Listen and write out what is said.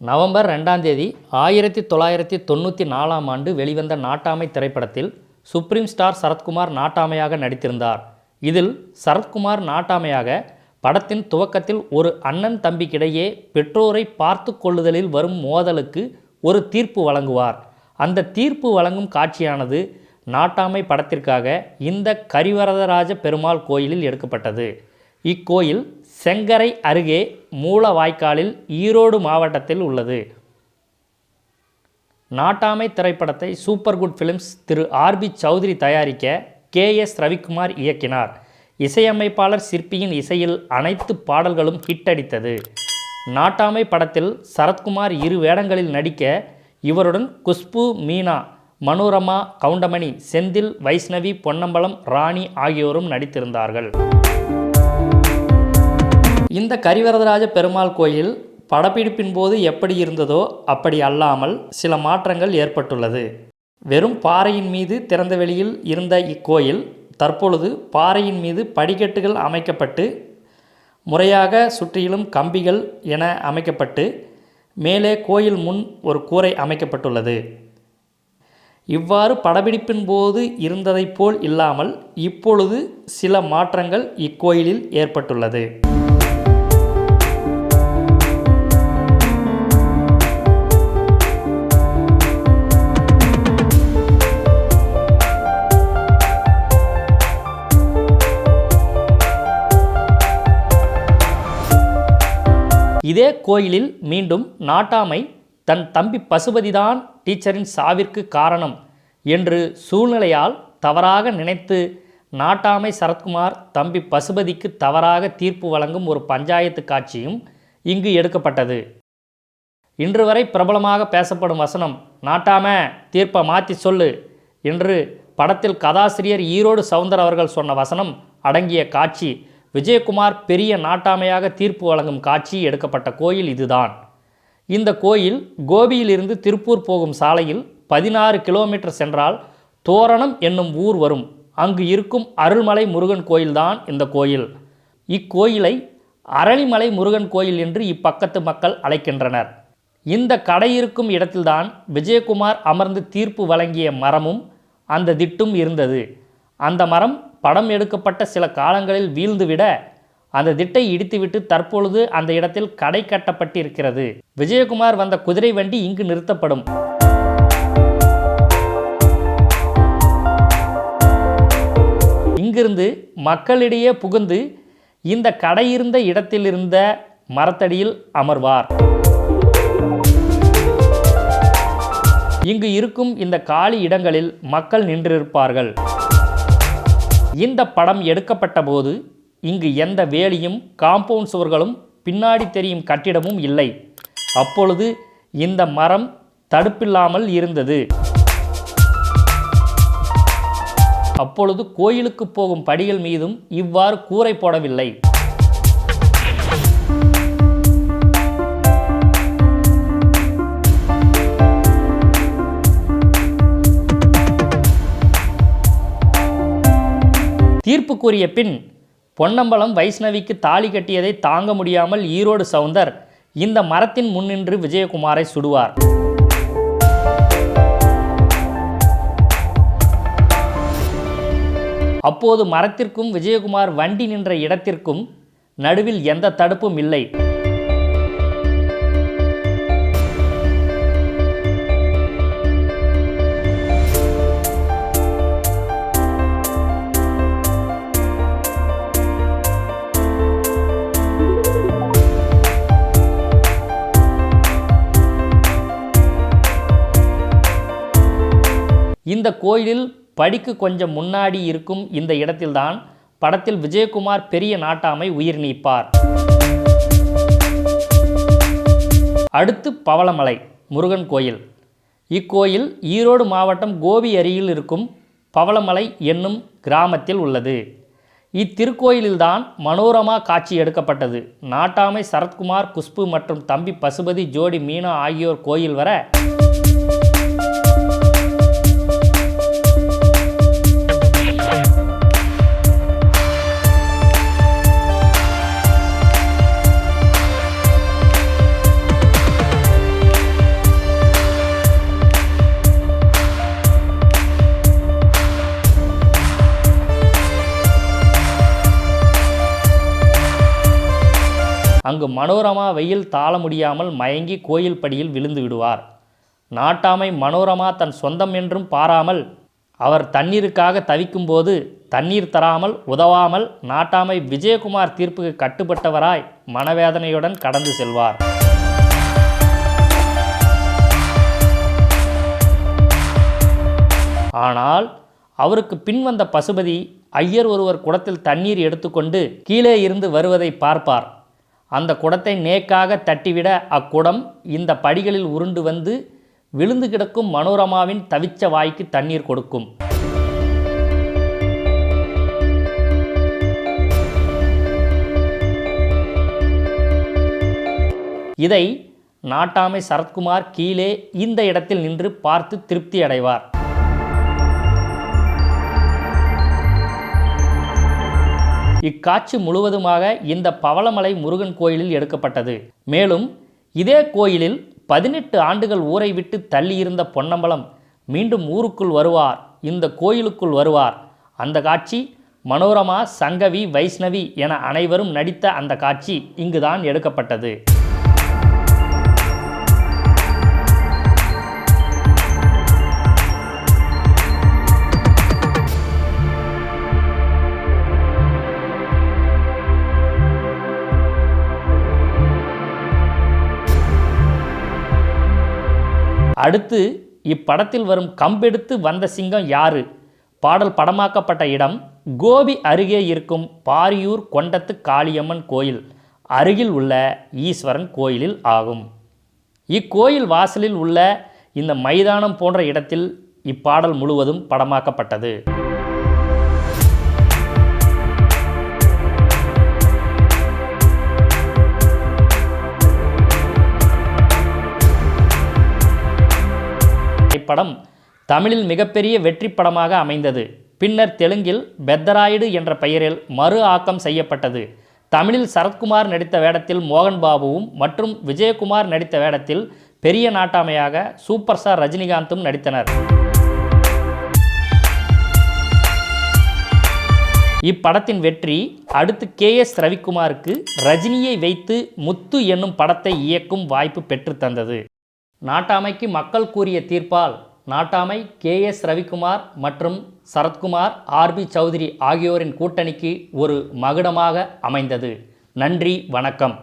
November ரெண்டாம் தேதி ஆயிரத்தி தொள்ளாயிரத்தி தொண்ணூற்றி நாலாம் ஆண்டு வெளிவந்த நாட்டாமை திரைப்படத்தில் சுப்ரீம் ஸ்டார் சரத்குமார் நாட்டாமையாக நடித்திருந்தார். இதில் சரத்குமார் நாட்டாமையாக படத்தின் துவக்கத்தில் ஒரு அண்ணன் தம்பிக்கிடையே பெற்றோரை பார்த்து கொள்ளுதலில் வரும் மோதலுக்கு ஒரு தீர்ப்பு வழங்குவார். அந்த தீர்ப்பு வழங்கும் காட்சியானது நாட்டாமை படத்திற்காக இந்த கரிவரதராஜ பெருமாள் கோயிலில் எடுக்கப்பட்டது. இக்கோயில் செங்கரை அருகே மூலவாய்க்காலில் ஈரோடு மாவட்டத்தில் உள்ளது. நாட்டாமை திரைப்படத்தை சூப்பர் குட் ஃபிலிம்ஸ் திரு ஆர்பி சௌத்ரி தயாரிக்க கே எஸ் ரவிக்குமார் இயக்கினார். இசையமைப்பாளர் சிற்பியின் இசையில் அனைத்து பாடல்களும் ஹிட் அடித்தது. நாட்டாமை படத்தில் சரத்குமார் இரு வேடங்களில் நடிக்க இவருடன் குஷ்பு மீனா மனோரமா கவுண்டமணி செந்தில் வைஷ்ணவி பொன்னம்பலம் ராணி ஆகியோரும் நடித்திருந்தார்கள். இந்த கரிவரதராஜ பெருமாள் கோயில் படப்பிடிப்பின் போது எப்படி இருந்ததோ அப்படி அல்லாமல் சில மாற்றங்கள் ஏற்பட்டுள்ளது. வெறும் பாறையின் மீது திறந்த வெளியில் இருந்த இக்கோயில் தற்பொழுது பாறையின் மீது படிக்கட்டுகள் அமைக்கப்பட்டு முறையாக சுற்றிலும் கம்பிகள் என அமைக்கப்பட்டு மேலே கோயில் முன் ஒரு கூரை அமைக்கப்பட்டுள்ளது. இவ்வாறு படப்பிடிப்பின் போது இருந்ததைப் போல் இல்லாமல் இப்பொழுது சில மாற்றங்கள் இக்கோயிலில் ஏற்பட்டுள்ளது. இதே கோயிலில் மீண்டும் நாட்டாமை தன் தம்பி பசுபதிதான் டீச்சரின் சாவிற்கு காரணம் என்று சூழ்நிலையால் தவறாக நினைத்து நாட்டாமை சரத்குமார் தம்பி பசுபதிக்கு தவறாக தீர்ப்பு வழங்கும் ஒரு பஞ்சாயத்து காட்சியும் இங்கு எடுக்கப்பட்டது. இன்று வரை பிரபலமாக பேசப்படும் வசனம் நாட்டாம தீர்ப்பை மாற்றி சொல்லு என்று படத்தில் கதாசிரியர் ஈரோடு சவுந்தர் அவர்கள் சொன்ன வசனம் அடங்கிய காட்சி. விஜயகுமார் பெரிய நாட்டாமையாக தீர்ப்பு வழங்கும் காட்சி எடுக்கப்பட்ட கோயில் இதுதான். இந்த கோயில் கோபியிலிருந்து திருப்பூர் போகும் சாலையில் பதினாறு கிலோமீட்டர் சென்றால் தோரணம் என்னும் ஊர் வரும். அங்கு இருக்கும் அருள்மலை முருகன் கோயில்தான் இந்த கோயில். இக்கோயிலை அரளிமலை முருகன் கோயில் என்று இப்பக்கத்து மக்கள் அழைக்கின்றனர். இந்த கடை இருக்கும் இடத்தில்தான் விஜயகுமார் அமர்ந்து தீர்ப்பு வழங்கிய மரமும் அந்த திட்டும் இருந்தது. அந்த மரம் படம் எடுக்கப்பட்ட சில காலங்களில் வீழ்ந்துவிட அந்த திட்டை இடித்துவிட்டு தற்பொழுது அந்த இடத்தில் கடை கட்டப்பட்டிருக்கிறது. விஜயகுமார் வந்த குதிரை வண்டி இங்கு நிறுத்தப்படும். இங்கிருந்து மக்களிடையே புகுந்து இந்த கடை இருந்த இடத்தில் இருந்த மரத்தடியில் அமர்வார். இங்கு இருக்கும் இந்த காலி இடங்களில் மக்கள் நின்றிருப்பார்கள். இந்த படம் எடுக்கப்பட்ட போது இங்கு எந்த வேலியும் காம்பவுண்ட் சுவர்களும் பின்னாடி தெரியும் கட்டிடமும் இல்லை. அப்பொழுது இந்த மரம் தடுப்பில்லாமல் இருந்தது. அப்பொழுது கோயிலுக்கு போகும் படிகள் மீதும் இவ்வாறு கூரை போடவில்லை. தீர்ப்பு கூறிய பின் பொன்னம்பலம் வைஷ்ணவிக்கு தாலி கட்டியதை தாங்க முடியாமல் ஈரோடு சவுந்தர் இந்த மரத்தின் முன்னின்று விஜயகுமாரை சுடுவார். அப்போது மரத்திற்கும் விஜயகுமார் வண்டி நின்ற இடத்திற்கும் நடுவில் எந்த தடுப்பும் இல்லை. இந்த கோயிலில் படிக்கு கொஞ்சம் முன்னாடி இருக்கும் இந்த இடத்தில்தான் படத்தில் விஜயகுமார் பெரிய நாட்டாமை உயிர் நீப்பார். அடுத்து பவளமலை முருகன் கோயில். இக்கோயில் ஈரோடு மாவட்டம் கோபி அருகில் இருக்கும் பவளமலை என்னும் கிராமத்தில் உள்ளது. இத்திருக்கோயிலில்தான் மனோரமா காட்சி எடுக்கப்பட்டது. நாட்டாமை சரத்குமார் குஷ்பு மற்றும் தம்பி பசுபதி ஜோடி மீனா ஆகியோர் கோயில் வர அங்கு மனோரமா வெயில் தாழ முடியாமல் மயங்கி கோயில் படியில் விழுந்து விடுவார். நாட்டாமை மனோரமா தன் சொந்தம் என்றும் பாராமல் அவர் தண்ணீருக்காக தவிக்கும்போது தண்ணீர் தராமல் உதவாமல் நாட்டாமை விஜயகுமார் தீர்ப்புக்கு கட்டுப்பட்டவராய் மனவேதனையுடன் கடந்து செல்வார். ஆனால் அவருக்கு பின்வந்த பசுபதி ஐயர் ஒருவர் குடத்தில் தண்ணீர் எடுத்துக்கொண்டு கீழே இருந்து வருவதை பார்ப்பார். அந்த குடத்தை நேக்காக தட்டிவிட அக்குடம் இந்த படிகளில் உருண்டு வந்து விழுந்து கிடக்கும் மனோரமாவின் தவிச்ச வாய்க்கு தண்ணீர் கொடுக்கும். இதை நாட்டாமை சரத்குமார் கீழே இந்த இடத்தில் நின்று பார்த்து திருப்தி அடைவார். இக்காட்சி முழுவதுமாக இந்த பவளமலை முருகன் கோயிலில் எடுக்கப்பட்டது. மேலும் இதே கோயிலில் பதினெட்டு ஆண்டுகள் ஊரை விட்டு தள்ளியிருந்த பொன்னம்பலம் மீண்டும் ஊருக்குள் வருவார் இந்த கோயிலுக்குள் வருவார். அந்த காட்சி மனோரமா சங்கவி வைஷ்ணவி என அனைவரும் நடித்த அந்த காட்சி இங்குதான் எடுக்கப்பட்டது. அடுத்து இப்படத்தில் வரும் கம்பெடுத்து வந்த சிங்கம் யாரு? பாடல் படமாக்கப்பட்ட இடம் கோபி அருகே இருக்கும் பாரியூர் கொண்டத்து காளியம்மன் கோயில். அருகில் உள்ள ஈஸ்வரன் கோயிலில் ஆகும். இக்கோயில் வாசலில் உள்ள இந்த மைதானம் போன்ற இடத்தில் இப்பாடல் முழுவதும் படமாக்கப்பட்டது. திரைப்படம் தமிழில் மிகப்பெரிய வெற்றி படமாக அமைந்தது. பின்னர் தெலுங்கில் பெத்தராயுடு என்ற பெயரில் மறு ஆக்கம் செய்யப்பட்டது. தமிழில் சரத்குமார் நடித்த வேடத்தில் மோகன் பாபுவும் மற்றும் விஜயகுமார் நடித்த வேடத்தில் பெரிய நாட்டாமையாக சூப்பர் ஸ்டார் ரஜினிகாந்தும் நடித்தனர். இப்படத்தின் வெற்றி அடுத்து கே எஸ் ரவிக்குமாருக்கு ரஜினியை வைத்து முத்து என்னும் படத்தை இயக்கும் வாய்ப்பு பெற்றுத்தந்தது நாட்டாமைக்கு மக்கள் கூறிய தீர்ப்பால் நாட்டாமை கே எஸ் ரவிக்குமார் மற்றும் சரத்குமார் ஆர்பி சௌத்ரி ஆகியோரின் கூட்டணிக்கு ஒரு மகுடமாக அமைந்தது. நன்றி வணக்கம்.